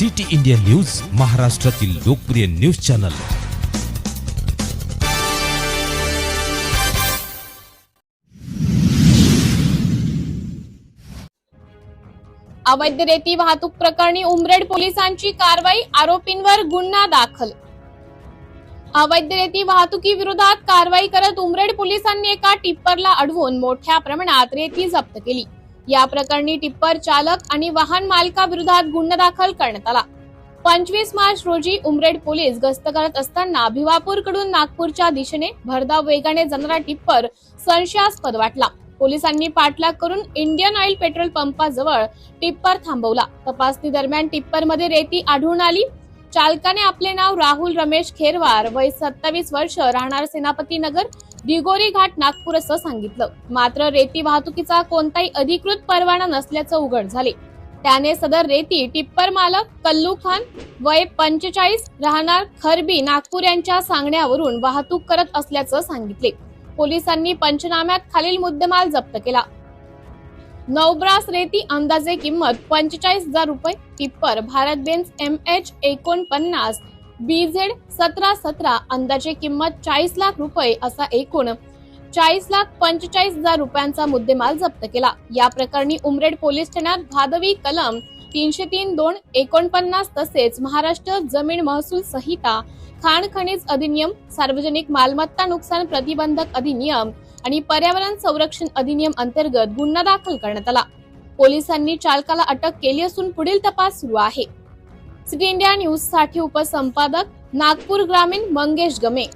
City India news महाराष्ट्रातील लोकप्रिय news channel. अवैध रेती वाहतूक प्रकरणी उमरेड पोलिसांची कारवाई आरोपींवर गुन्हा दाखल. अवैध रेती वाहतुकी विरोधात कारवाई करत उमरेड पोलिसांनी एका टिप्परला अडवून मोठ्या प्रमाणात रेती जप्त केली. या प्रकरणी टिप्पर चालक आणि वाहन मालकाविरोधात गुन्हा दाखल करण्यात आला. पंचवीस मार्च रोजी उमरेड पोलीस गस्त करत असताना भिवापूरकडून नागपूरच्या दिशेने भरधाव वेगाने जाणारा टिप्पर संशयास्पद वाटला. पोलिसांनी पाठलाग करून इंडियन ऑइल पेट्रोल पंपाजवळ टिप्पर थांबवला. तपासणी दरम्यान टिप्परमध्ये रेती आढळून आली. चालकाने आपले नाव राहुल रमेश खेरवार वय सत्तावीस वर्ष राहणार सेनापती नगर दिगोरी घाट नागपूर असं सांगितलं. मात्र रेती वाहतुकीचा कोणताही अधिकृत परवाना नसल्याचं उघड झाले. त्याने सदर रेती टिप्पर मालक कल्लू खान वय पंचेचाळीस राहणार खरबी नागपूर यांच्या सांगण्यावरून वाहतूक करत असल्याचं सांगितले. पोलिसांनी पंचनाम्यात खालील मुद्देमाल जप्त केला. नवब्रास रेती अंदाजे किंमत पंचेचाळीस हजार रुपये tipper Bharat Benz M H एकोणपन्नास बीझेड सतरा सतरा अंदाजे किंमत चाळीस लाख रुपये असा एकूण चाळीस लाख पंचेचाळीस हजार रुपयांचा मुद्देमाल जप्त केला. या प्रकरणी उमरेड पोलीस ठाण्यात भादवी कलम तीनशे तीन दोन एकोणपन्नास तसेच महाराष्ट्र जमीन महसूल संहिता खाण खनिज अधिनियम सार्वजनिक मालमत्ता नुकसान प्रतिबंधक अधिनियम आणि पर्यावरण संरक्षण अधिनियम अंतर्गत गुन्हा दाखल करण्यात आला. पोलिसांनी चालकाला अटक केली असून पुढील तपास सुरू आहे. सिटी इंडिया न्यूजसाठी उपसंपादक नागपूर ग्रामीण मंगेश गमे.